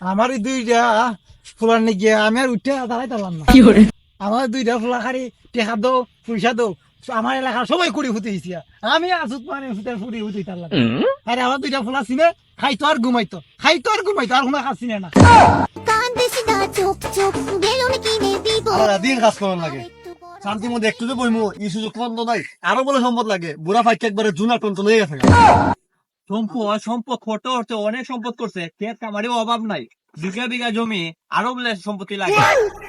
আমার এই দুইটা ফুলার নিয়ে আমি আর উঠে দাঁড়াই পারলাম না। আমার দুইটা ফুলা খারি টেকা দো পয়সা দো আমার এলাকার সবাই কুড়ি ফুটে হয়েছি আমি আসুত মানে ফুটে ফুটি ফুটি তারলাম আরে আমার দুইটা ফুলা ছিনে খাইতো আর ঘুমাইতো। খাইতো আর ঘুমাইতো আর কোনো খাচ্ছি না। দিন কাজ করার লাগে। শান্তি মধ্যে একটু যে বইমু এই সুযোগ নাই। আরও বলে সম্পদ লাগে। বুড়া ফাইকে একবারে জুনা টন হয়ে গেছে। সম্পদ সম্পদ করতে করতে অনেক সম্পদ করছে। ক্ষেত কামারেও অভাব নাই। বিঘা বিঘা জমি, আরও সম্পত্তি লাগে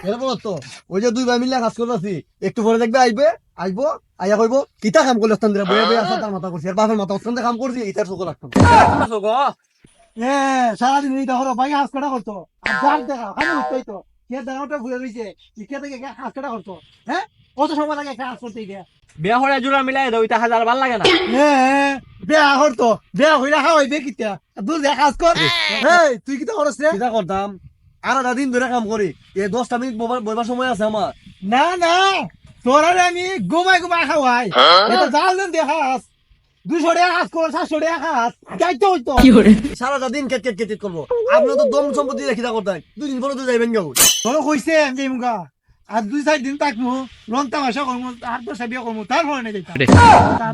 এর তো, ওই যে দুই ভাই মিলে কাজ করতেছি, একটু পরে দেখবে আইবে, আইবো, আইয়া কইব, কিতা কাম করলে স্থান বয়ে বয়ে আসা তার মাথা করছি। আর বাপের মাথা স্থান কাম করছি, ইতার চোখ রাখতাম এ, সারাদিন এই দেখো ভাই, হাঁস কাটা করতো। আর যার দেখা খালি উঠতোই তো কে দেখাটা ঘুরে রয়েছে কে থেকে হাঁস কাটা করতো। হ্যাঁ? কত সময় লাগে একটা করতে গিয়া বিয়া হরে জোড়া মিলাই দাও ইটা হাজার ভালো লাগে না। এ বেয়া করতো বেয়া হইরা খাওয়াই বে কিতা? দূর দেখা কাজ কর এই। তুই কিতা করছ রে কিতা করতাম আর দিন ধরে কাম করি এই দশটা মিনিট বইবার সময় আছে আমার না না তোরা আমি ঘুমাই ঘুমাই খাওয়াই এটা জাল দেন দেখাস দুশো টাকা কাজ করো সাতশো টাকা কাজ যাইতে হইতো সারাটা দিন কেট কেট কেট করব আপনি তো দম সম্পত্তি রেখে দা করতেন দুই দিন পরে তো যাইবেন গাও তোরা কইছে যে মুগা আর দুই চার দিন থাকব রং তামাশা করব আর তো সাবিয়া করব তারপরে নেই যাইতাম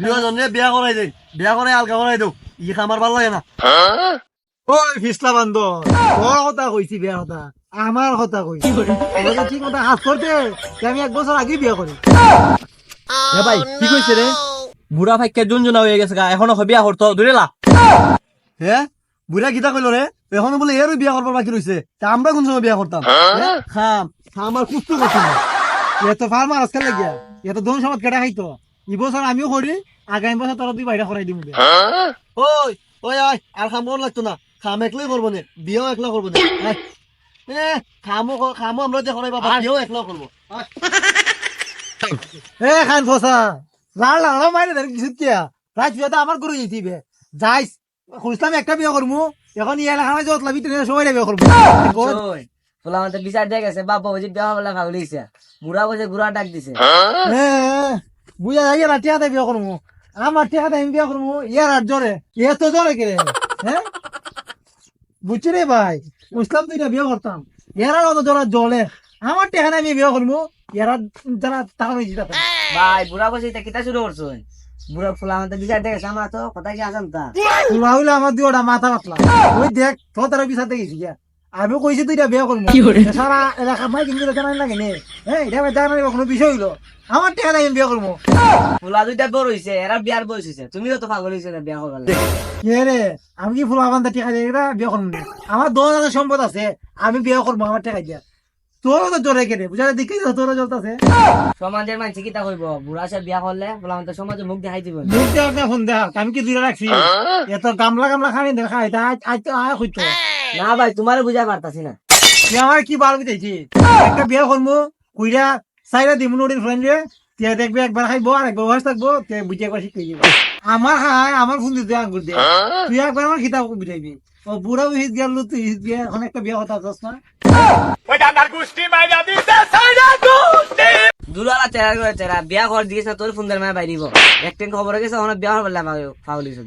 বিয়া জনে বিয়া করাই দেই বিয়া করাই আলগা করাই দেও ই খামার ভালো লাগে না। ওই ফিসলা বান্ধ তোর কথা কইছি বিয়ার কথা আমার কথা কইছি তোরা ঠিক কথা কাজ করতে আমি এক বছর আগে বিয়া করি ভাই কি কইছে রে বুড়া ফাইকে জুন জুনা হয়ে গেছে গা এখনও বিয়া করতো লা। হে বুড়া গীতা কইল রে এখন বলে এর বিয়া করবার বাকি রইছে তা আমরা কোন সময় বিয়া করতাম? খাম। খাম আর কুস্তু করতাম এ তো ফার্মার আজকাল লাগিয়া। এ তো দোন কেটে খাইতো। ই বছর আমিও করি আগামী বছর তোরা তুই বাইরে করাই দিবি ওই ওই আয় আর খাম লাগতো না। খাম একলাই করব নে বিয়াও একলা করব নে। এ খামো ক- খামো আমরা যে করাই বাবা বিয়াও একলা করব। এ খান ফসা লাল লাল মাইনে দেন কিছু কিয়া? রাত বিয়াটা আমার করে যেতিবে যাইস খুঁজলাম একটা বিয়া করব এখন ইয়া লেখা যত লাভি তুমি সবাই বিয়া করব। ফুলা আমাদের বিচার দিয়ে গেছে বাবা বুঝি বিয়া হবলা ভাবলিছে বুড়া বসে গুড়া ডাক দিছে। বুঝা যাই না টিয়াতে বিয়া করব আমার টিয়াতে আমি বিয়া করব ইয়ার আর জোরে এ তো জোরে কে হ্যাঁ বুঝছি রে ভাই বুঝলাম তুই বিয়া করতাম এরা অত জোরে জলে আমার টেকানে আমি বিয়া করব এরা যারা টাকা নিয়েছি ভাই বুড়া বসে এটা কিতা শুরু করছ বুড়া ফুলা আমাদের বিচার দিয়ে গেছে আমরা তো কথা কি আসাম তা তোরা হইলে আমার দিওটা মাথা পাতলা। ওই দেখ তো তারা বিচারতে গেছি গিয়া আমি কইছি তুই এটা বিয়া করব সারা এলাকা মাই কিন্তু জানাই লাগে নে হ্যাঁ এটা জানাই কোনো বিষয় হইল আমার টেকানে আমি বিয়া করব ফুলা দুইটা বড় হইছে এরা বিয়ার বয়স হইছে তুমিও তো পাগল হইছে না বিয়া করবার। কে রে আমি কি ফুল বাগানটা টেকা দিয়ে এটা বিয়া করব। আমার দশ হাজার সম্পদ আছে আমি বিয়া করব আমার টেকা দিয়া তোরও তো জোরে কেটে বুঝা দেখি তোরও চলতেছে সমাজের মানুষ কিতা কইব বুড়া সে বিয়া করলে ফুলা আমাদের সমাজে মুখ দেখাই দিব মুখ দেওয়ার না ফোন দেখ আমি কি দুইটা রাখছি এত গামলা গামলা খানি দেখা আজ আজ তো আয় হইতো না ভাই তোমারে বুঝাই পারতাছি না। তুই আমার কি বার বুঝাইছি একটা বিয়া করব কুইরা চাইরা দিম নোটির ফ্রেন্ড রে তুই দেখবি একবার খাইবো আর একবার বয়স থাকব তুই বুঝে একবার শিখে যাব আমার হাই আমার ফোন দিতে আঙ্গুর দিয়ে। তুই একবার আমার খিতাব বুঝাইবি ও বুড়া হিত গেল তুই হিত গিয়ে এখন একটা বিয়া কথা আছিস না। দুলালা করে বিয়া কর দিয়েছ তোর ফোন মায় বাইরিব। একদিন খবর গেছে ওখানে বিয়া হবার লাগে পাগল হইছে।